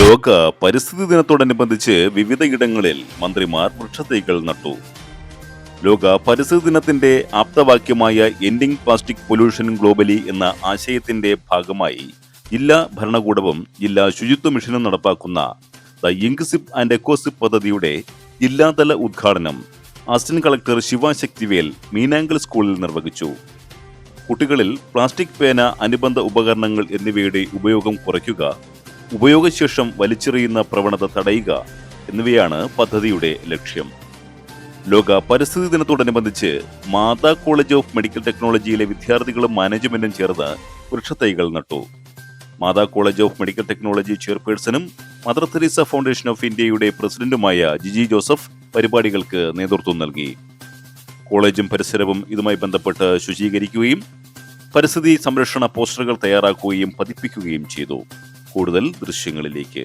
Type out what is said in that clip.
ലോക പരിസ്ഥിതി ദിനത്തോടനുബന്ധിച്ച് വിവിധയിടങ്ങളിൽ മന്ത്രിമാർ വൃക്ഷത്തൈകൾ നട്ടു. ലോക പരിസ്ഥിതി ദിനത്തിന്റെ ആപ്തവാക്യമായ എൻഡിംഗ് പ്ലാസ്റ്റിക് പൊല്യൂഷൻ ഗ്ലോബലി എന്ന ആശയത്തിന്റെ ഭാഗമായി ജില്ലാ ഭരണകൂടവും ജില്ലാ ശുചിത്വ മിഷനും നടപ്പാക്കുന്ന ദ ഇങ്ക്സിപ്പ് ആൻഡ് എക്കോസിപ്പ് പദ്ധതിയുടെ ജില്ലാതല ഉദ്ഘാടനം അസിസ്റ്റന്റ് കളക്ടർ ശിവശക്തിവേൽ മീനാങ്കൽ സ്കൂളിൽ നിർവഹിച്ചു. കുട്ടികളിൽ പ്ലാസ്റ്റിക് പേന അനുബന്ധ ഉപകരണങ്ങൾ എന്നിവയുടെ ഉപയോഗം കുറയ്ക്കുക ഉപയോഗശേഷം വലിച്ചെറിയുന്ന പ്രവണത തടയുക എന്നിവയാണ് പദ്ധതിയുടെ ലക്ഷ്യം. ലോക പരിസ്ഥിതി ദിനത്തോടനുബന്ധിച്ച് മാതാ കോളേജ് ഓഫ് മെഡിക്കൽ ടെക്നോളജിയിലെ വിദ്യാർത്ഥികളും മാനേജ്മെന്റും ചേർന്ന് വൃക്ഷത്തൈകൾ നട്ടു. Matha college of medical technology ചെയർപേഴ്സണും mother Teresa foundation of ഇന്ത്യയുടെ പ്രസിഡന്റുമായ ജിജി ജോസഫ് പരിപാടികൾക്ക് നേതൃത്വം നൽകി. കോളേജും പരിസരവും ഇതുമായി ബന്ധപ്പെട്ട് ശുചീകരിക്കുകയും പരിസ്ഥിതി സംരക്ഷണ പോസ്റ്ററുകൾ തയ്യാറാക്കുകയും പതിപ്പിക്കുകയും ചെയ്തു. കൂടുതൽ ദൃശ്യങ്ങളിലേക്ക്